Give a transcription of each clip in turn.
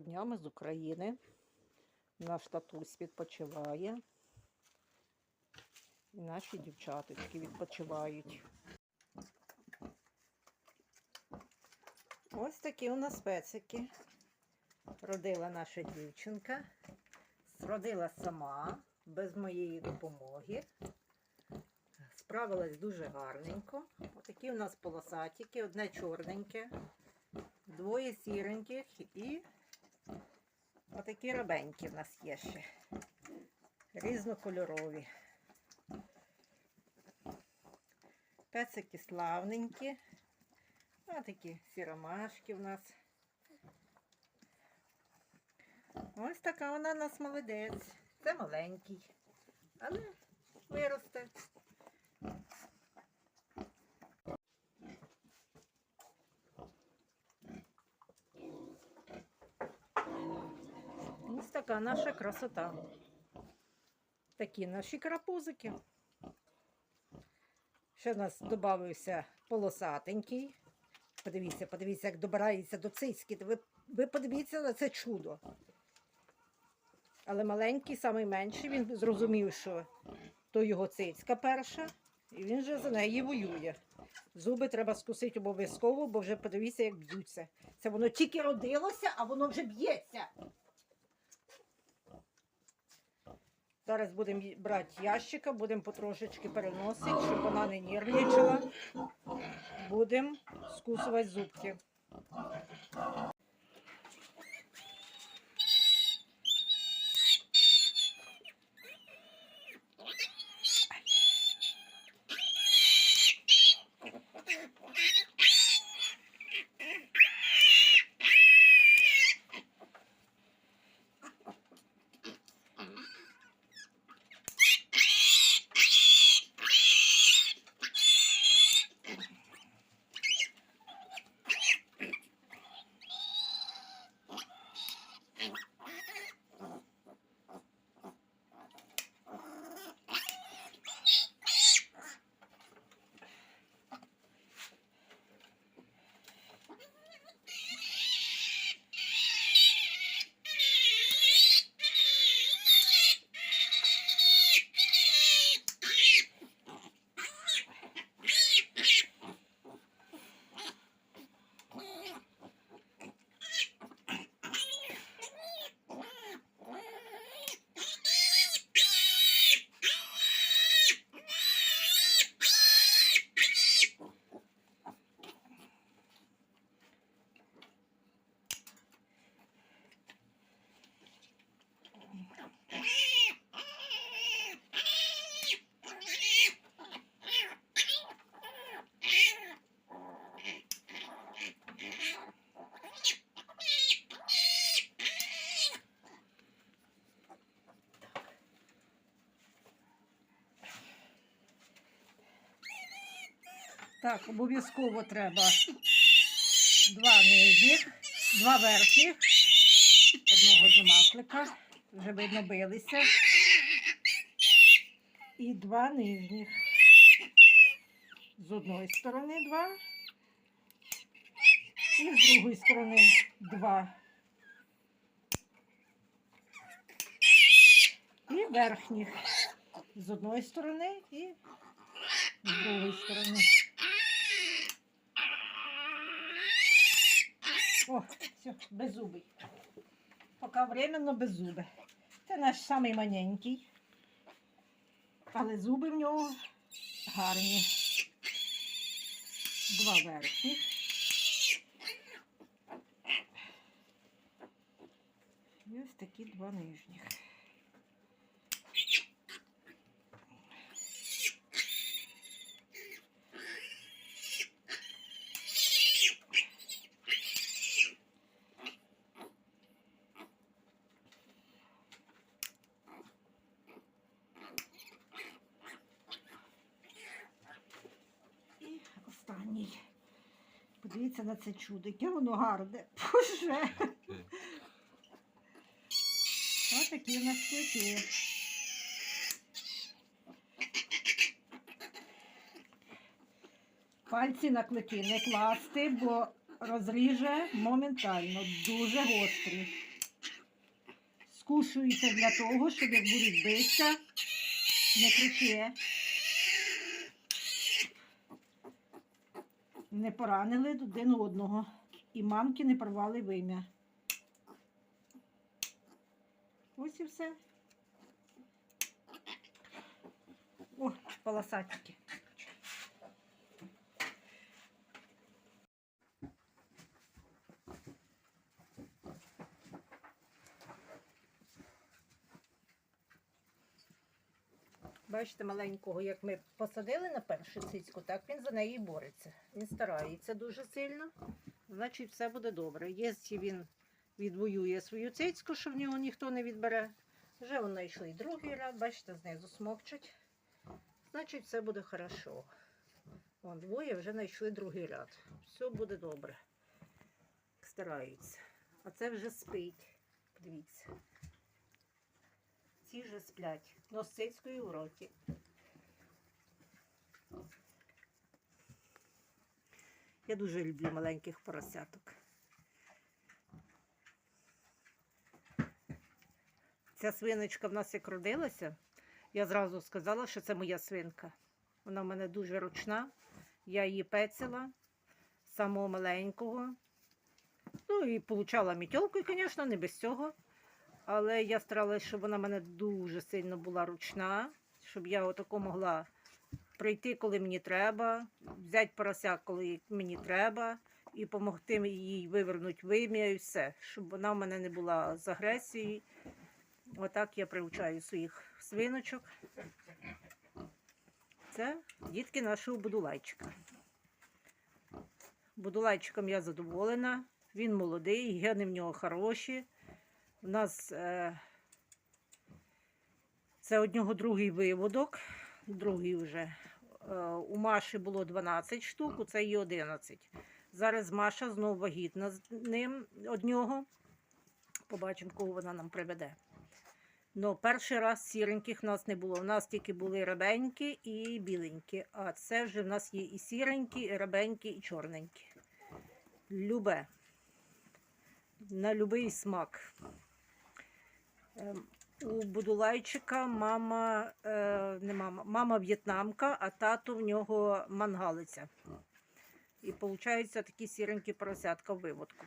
Доброго дня, ми з України. Наш татусь відпочиває. І наші дівчаточки відпочивають. Ось такі у нас пецики. Родила наша дівчинка. Родила сама, без моєї допомоги. Справилась дуже гарненько. Отакі у нас полосатики, одне чорненьке, двоє сіреньких і отакі рабенькі в нас є ще. Різнокольорові. Пецики славненькі. А такі сіромашки в нас. Ось така вона у нас молодець. Це маленький. Але виросте. Ось наша красота. Такі наші карапузики. Ще в нас додався полосатенький. Подивіться, подивіться, як добирається до цицьки. Ви, ви подивіться на це чудо. Але маленький, найменший, він зрозумів, що то його цицька перша, і він вже за неї воює. Зуби треба скусити обов'язково, бо вже подивіться, як б'ються. Це воно тільки родилося, а воно вже б'ється. Зараз будемо брати ящика, будемо потрошечки переносити, щоб вона не нервничала. Будемо скусувати зубки. Так, обов'язково треба два нижніх, два верхніх, одного зимаклика, вже видно билися. І два нижніх. З одної сторони два. І з другої сторони два. І верхніх. З одної сторони і з другої сторони. О, все, беззубий. Поки временно беззубий. Це наш самий маленький. Але зуби в нього гарні. Два верхні. І ось такі два нижніх. І останній. Подивіться на це чудо, яке воно гарне. Боже. Ось такі у нас клики. Пальці на клики не класти, бо розріже моментально, дуже гострі. скушуються для того, щоб як будуть битися, не кричи. Не поранили один одного. І мамки не порвали вим'я. Ось і все. О, полосатики. Бачите, маленького, як ми посадили на першу цицьку, так він за неї бореться. Він старається дуже сильно, значить все буде добре. Якщо він відвоює свою цицьку, що в нього ніхто не відбере, вже вони йшли другий раз, бачите, знизу смокчуть. Значить, все буде хорошо. Вон двоє вже знайшли другий ряд. Все буде добре. Стараються. А це вже спить. Подивіться. Ці вже сплять. Но з в роті. Я дуже люблю маленьких поросяток. Ця свиночка в нас як родилася, я зразу сказала, що це моя свинка. Вона в мене дуже ручна. Я її пецила самого маленького. Ну і получала мітьолку, і, звісно, не без цього. Але я старалася, щоб вона в мене дуже сильно була ручна, щоб я отако могла прийти, коли мені треба, взяти порося, коли мені треба, і допомогти їй вивернути вим'я і все, щоб вона в мене не була з агресією. Отак я привчаю своїх свиночок. Це дітки нашого будулайчика. Будулайчиком я задоволена. Він молодий, гени в нього хороші. У нас е, це од нього другий виводок, другий вже. Е, у Маші було 12 штук, у це її 11. Зараз Маша знову вагітна з ним од нього. Побачимо, кого вона нам приведе. Ну, перший раз сіреньких в нас не було. У нас тільки були рабенькі і біленькі. А це вже в нас є і сіренькі, і рабенькі, і чорненькі. Любе. На любий смак. Ем, У Будулайчика мама, е, не мама, мама в'єтнамка, а тато в нього мангалиця. І виходить такі сіренькі поросятка в виводку.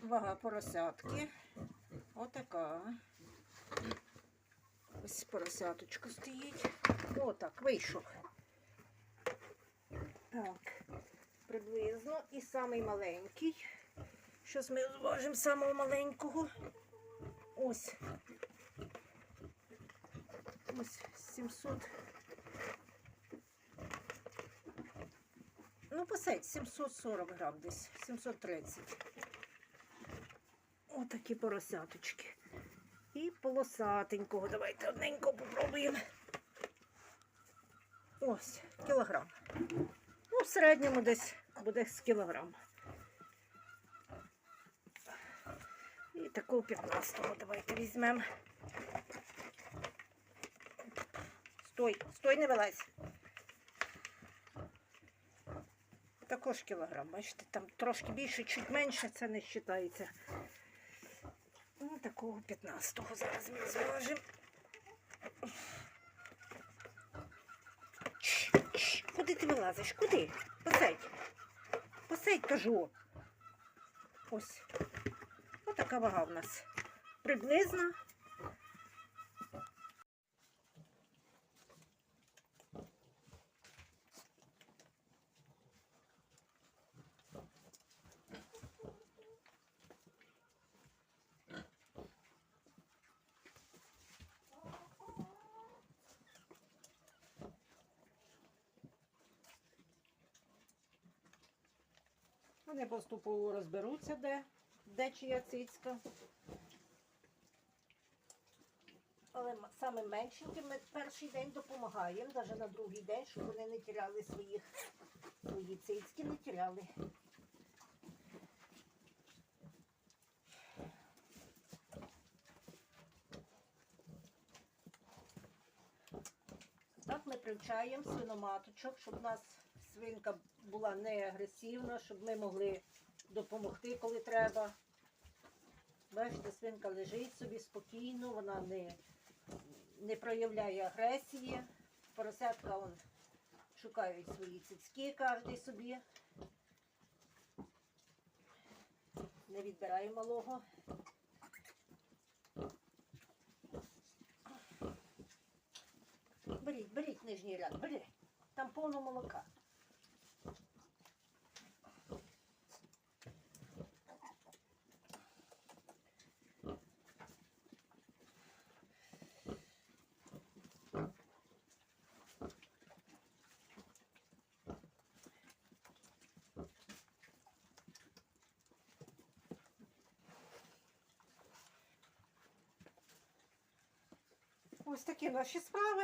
Вага поросятки. Отака. Ось поросяточка стоїть. Отак, вийшов. Так, приблизно. І самий маленький. Щось ми зважимо самого маленького. Ось. Ось 700. Ну, посадь, 740 грам десь, 730. Отакі поросяточки. І полосатенького. Давайте одненько попробуємо. Ось, кілограм. Ну, в середньому десь буде з кілограм. І такого 15-го давайте візьмемо. Стой, стой, не вилазь. Також кілограм, бачите, там трошки більше, чуть менше, це не вважається. Ну, такого 15-го зараз ми зважимо. Куди ти вилазиш? Куди? Посадь. Посадь, кажу. Ось. Отака вага в нас. Приблизно. Вони поступово розберуться, де, де чия цицька. Але саме меншеньким ми перший день допомагаємо, навіть на другий день, щоб вони не тіряли своїх свої цицьки, не тіряли. Так ми привчаємо свиноматочок, щоб у нас свинка була не агресивна, щоб ми могли допомогти, коли треба. Бачите, свинка лежить собі спокійно, вона не, не проявляє агресії. Поросятка он, шукають свої цицьки кожен собі. Не відбирає малого. Беріть, беріть нижній ряд, беріть. Там повно молока. Ось такі наші справи.